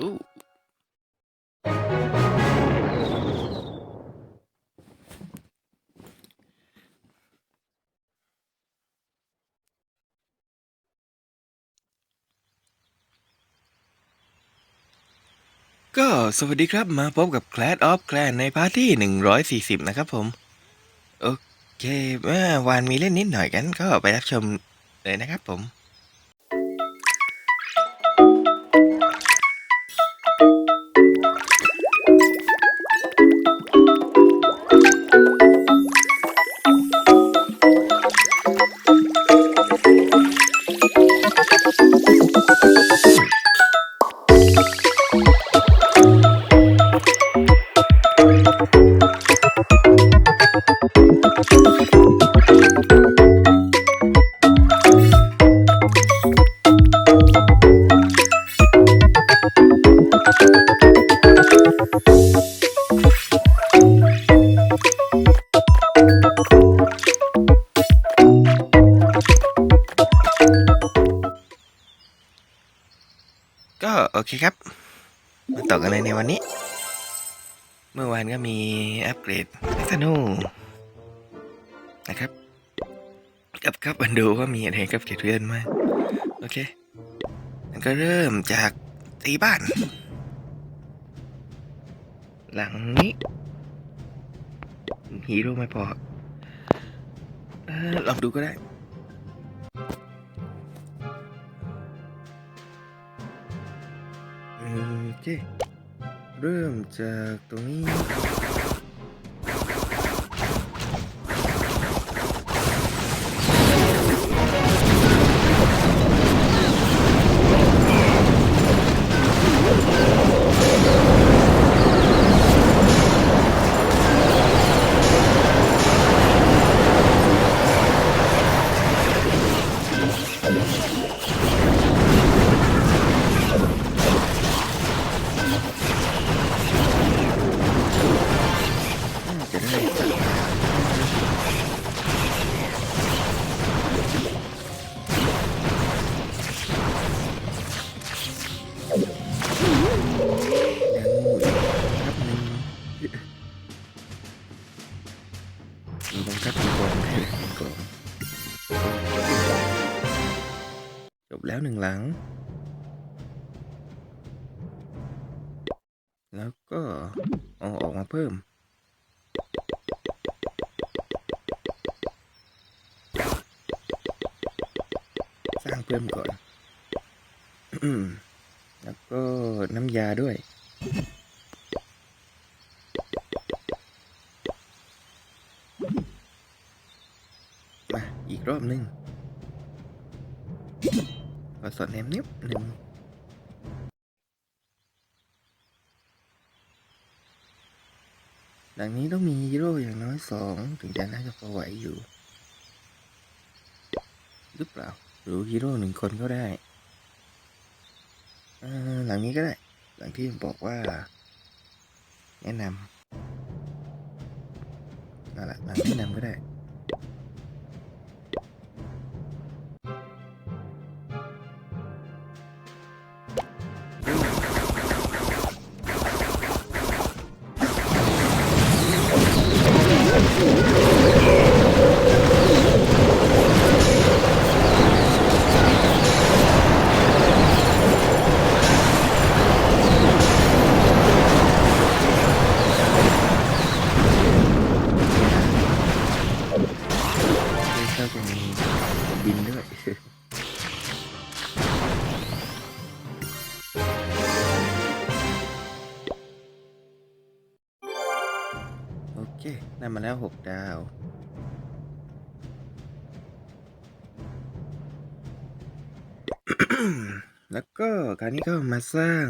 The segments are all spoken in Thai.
อู้ก็สวัสดีครับมาพบกับ Clash of Clan ในพาร์ทที่ 140 นะครับผม โอเคเมื่อวานมีเล่นนิดหน่อยกันก็ไปรับชมเลยนะครับผม เกรดลักษณูนะครับกับครับบันดูว่ามีอะไรกับเกรดเพื่อนมากโอเคมันก็เริ่มจากตีบ้าน หลังนี้ฮีโร่ไม่พออลองดูก็ได้โอเคเริ่มจากตรงนี้ แล้วก็เอาออกมาเพิ่ม สร้างเพิ่มก่อน แล้วก็น้ำยาด้วยมาอีกรอบหนึ่งขอสอนแนมนิดหนึ่ง ดังนี้ต้องมีฮีโร่อย่างน้อยสองถึงจะน่าจะพอไหวอยู่ หรือเปล่า หรือฮีโร่หนึ่งคนก็ได้หลังนี้ก็ได้ หลังที่ผมบอกว่า แนะนำนั่นแหละหลังแนะนำก็ได้ มาแล้วหกดาว แล้วก็คราวนี้ก็มาสร้าง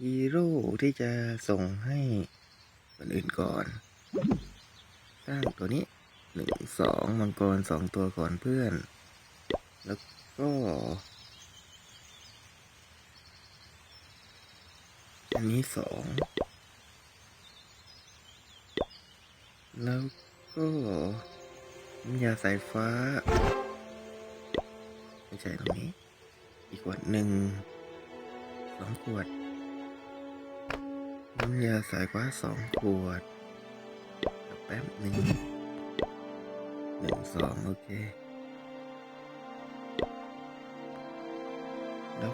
ฮีโร่ที่จะส่งให้คนอื่นก่อน สร้างตัวนี้หนึ่งสองมังกรสองตัวก่อนเพื่อน แล้วก็อันนี้สอง แล้วก็น้ำยาสายฟ้าไม่ใช่ตรงนี้ อีกขวดหนึ่งสองขวด น้ำยาสายฟ้าสองขวด แป๊บหนึ่งหนึ่งสองโอเคแล้ว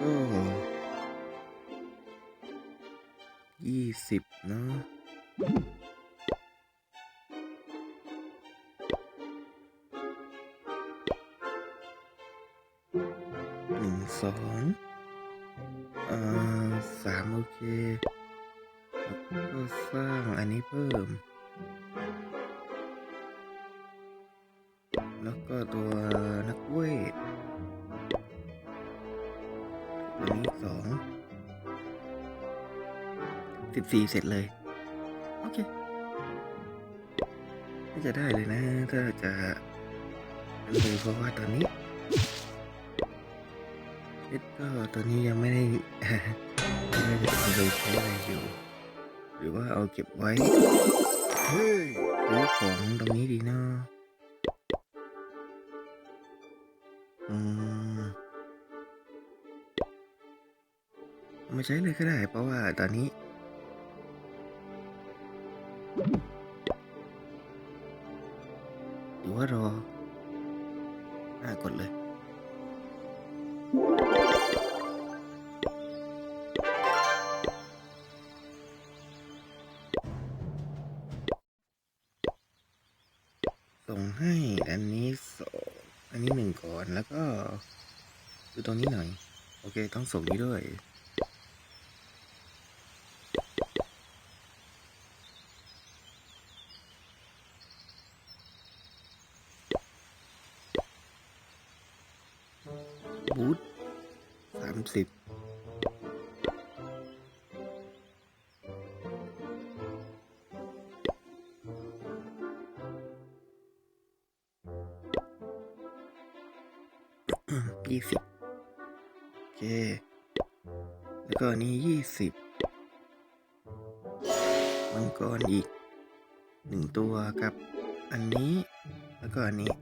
ก็ อ่าสามโอเค แล้วก็สร้างอันนี้เพิ่ม แล้วก็ตัวนักเวทตัวนี้สองสิบสี่เสร็จเลย โอเคน่าจะได้เลยนะ ถ้าจะเลยเพราะว่าตอนนี้ ก็ตอนนี้ยังไม่ได้ไม่ได้จะเอาไปใช้อะไรอยู่ หรือว่าเอาเก็บไว้เฮ้ยซื้อของตรงนี้ดีเนาะอืมเอามาใช้เลยก็ได้ เพราะว่าตอนนี้ ส่งนี้ด้วยบูทสามสิบ ก็อันนี้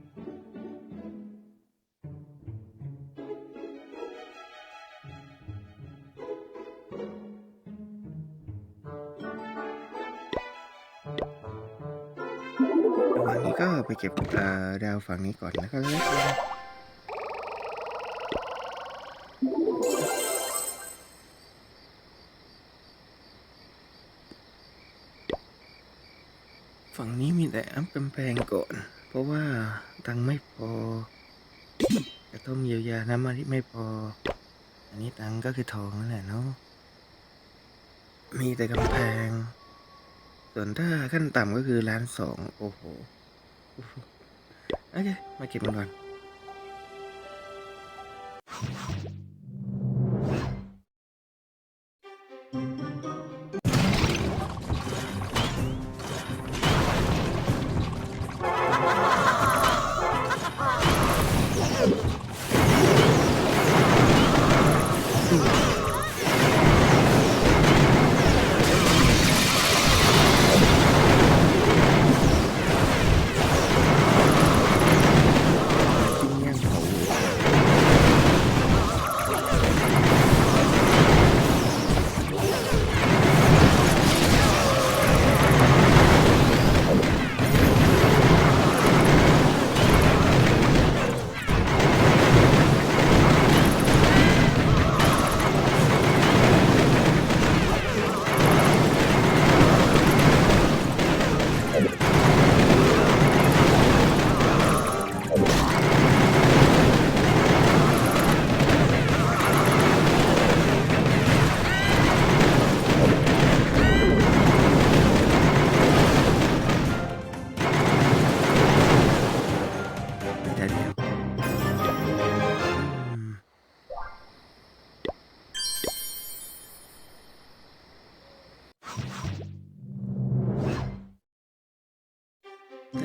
ระหว่างนี้ก็ไปเก็บดาวฝั่งนี้ก่อนแล้วก็แล้วกันฝั่งนี้มีแต่อัพกำแพงก่อน ราะว่าตังไม่พอกระต้มเยียวยาน้ำมันที่ไม่พอ อันนี้ตังก็คือทองนั่นแหละเนาะมีแต่กำแพง ส่วนถ้าขั้นต่ำก็คือล้านสองโอ้โหโอเค มาเก็บมันก่อน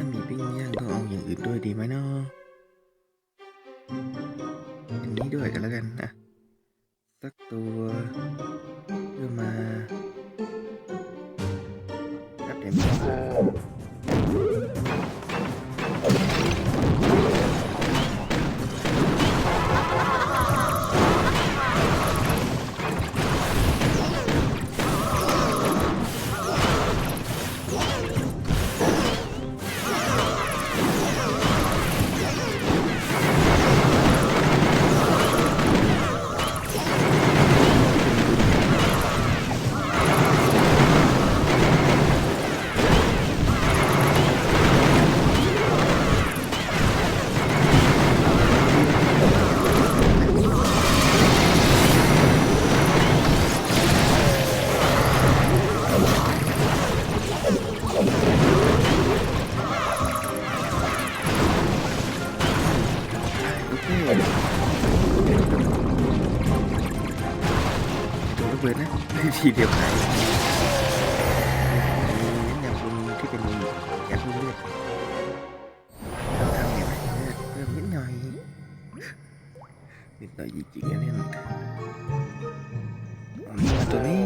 ถ้ามีปิ้งย่างต้องเอาอย่างอื่นด้วยดีไหมเนาะอันนี้ด้วยกันแล้วกันนะ สักตัวเพื่อมารับเต็มเทีเดียวหายมีน้ำยำปรุงที่เป็นยาเพิ่มเลือดต้องทำให้มันเลือดเพิ่มนิดหน่อยนิดหน่อยจริงๆนะเนี่ยตัวนี้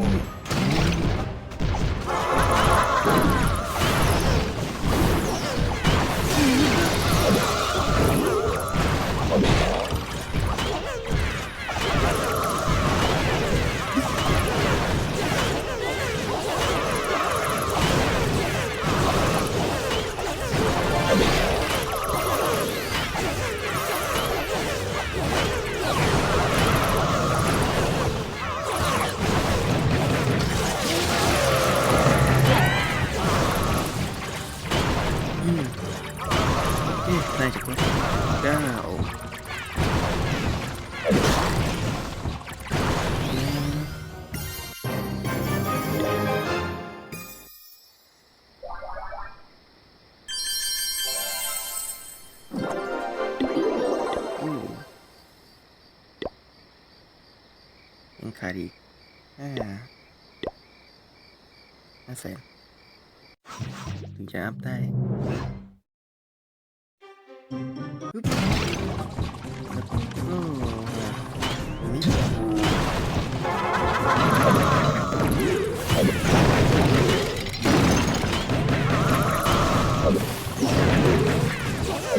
ห้าแสนถึ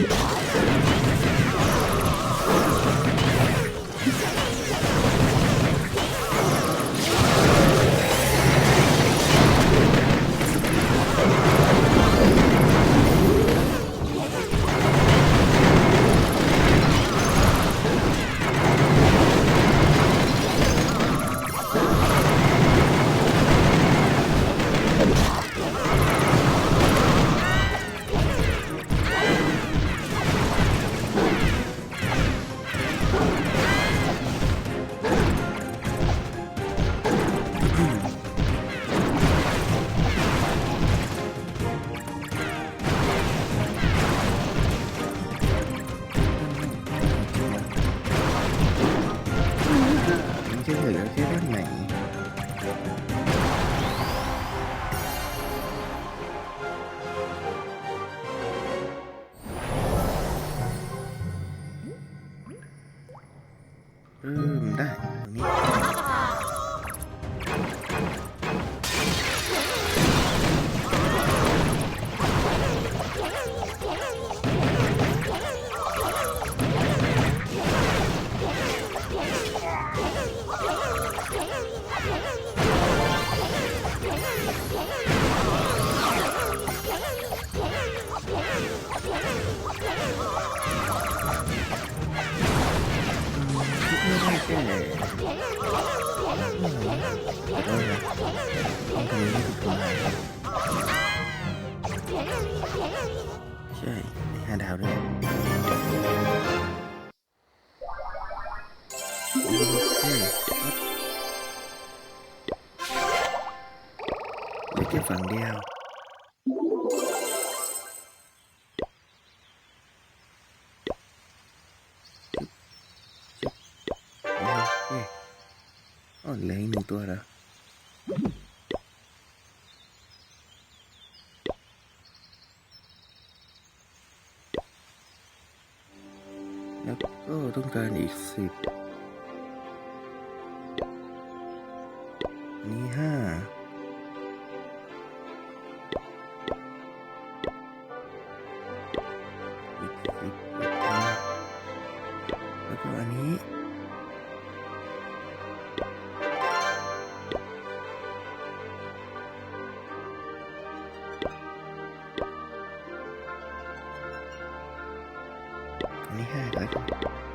ฝั่งเดียวอเคอ๋อเหลืออีกหนึ่งตัวเหรอแล้วก็ต้องการอีกสิบ นนี้ห้าแล้วกันอีก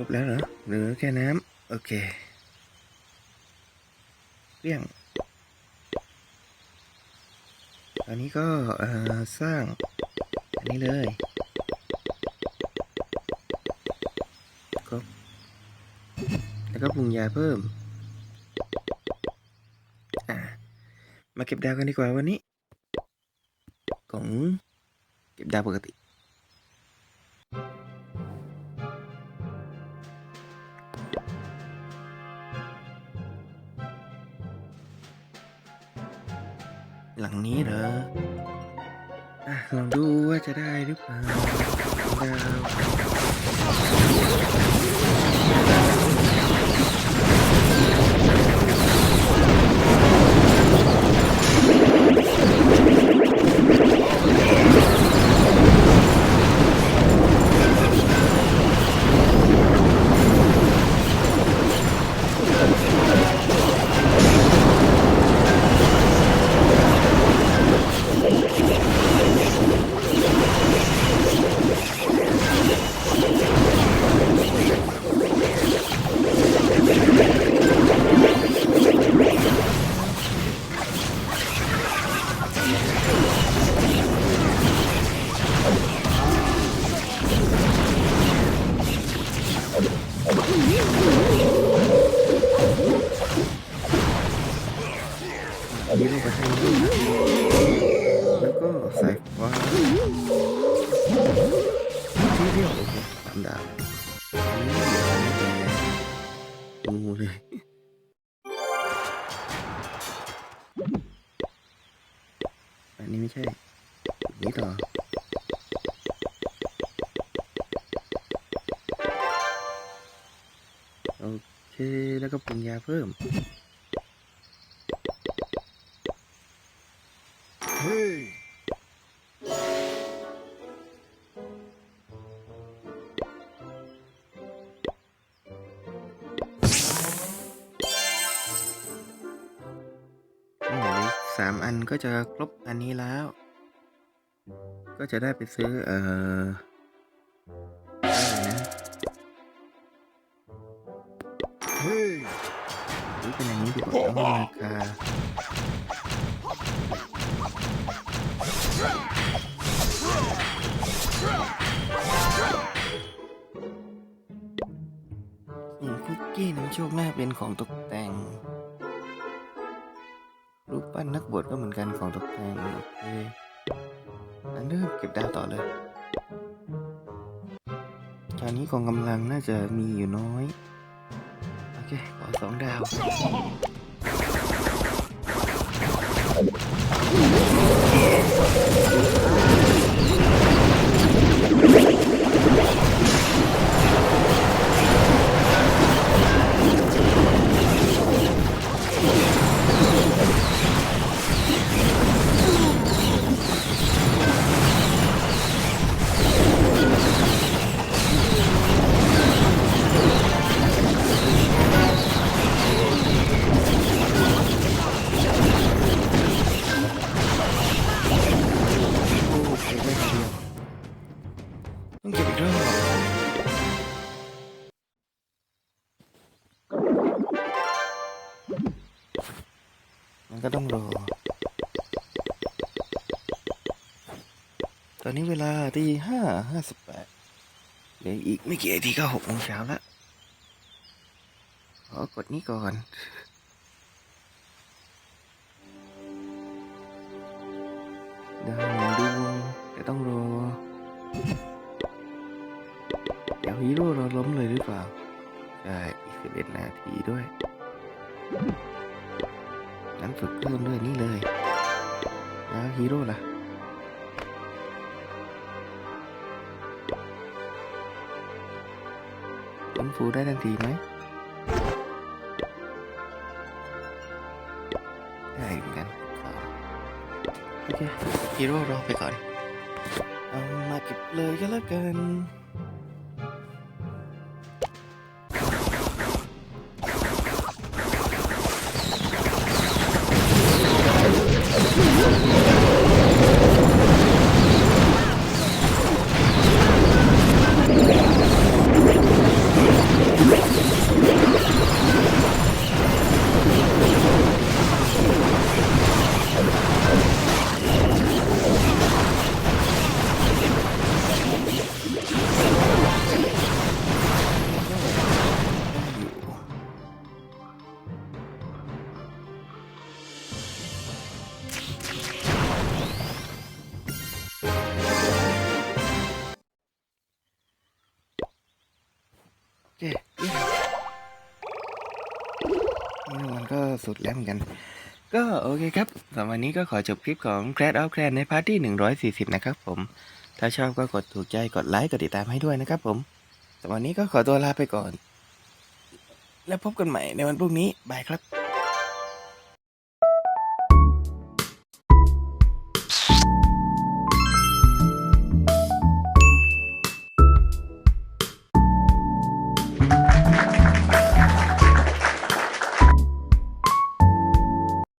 ครบแล้วเหรอเหลือแค่น้ำโอเคเรียงตอนนี้ก็สร้าง อันนี้เลยครบแล้วก็ปรุงยาเพิ่มอะมาเก็บดาวกันดีกว่าวันนี้ ของเก็บดาวปกติ หลังนี้เหรออะลองดูว่าจะได้หรือเปล่าดาว แล้วก็ปรุงยาเพิ่มเหลืออีกสามอันก็จะครบอันนี้แล้ว ก็จะได้ไปซื้อ เอ่อ กี้น้ำโชคหน้าเป็นของตกแต่ง รูปปั้นนักบวชก็เหมือนกันของตกแต่งโอเคอันเริ่มเก็บดาวต่อเลยตอนนี้กองกำลังน่าจะมีอยู่น้อย โอเคขอสองดาว ตีห้าห้าสิบแปดเหลืออีกไม่กี่นาทีก็หกโมงเช้าละขอกดนี้ก่อนได้ ได้ทันทีไหมได้เหมือนกันโอเคฮีโร่รอไปก่อน เอามาเก็บเลยก็แล้วกัน จ๊มันก็สุดแล้วเหมือนกัน ก็โอเคครับสำหรับวันนี้ก็ขอจบคลิปของ c r a s of c r a s ในพาร์ทที่ 140 นะครับผม ถ้าชอบก็กดถูกใจ กดไลค์ กดติดตามให้ด้วยนะครับผมสำหรับวันนี้ก็ขอตัวลาไปก่อน แล้วพบกันใหม่ในวันพรุ่งนี้ บายครับ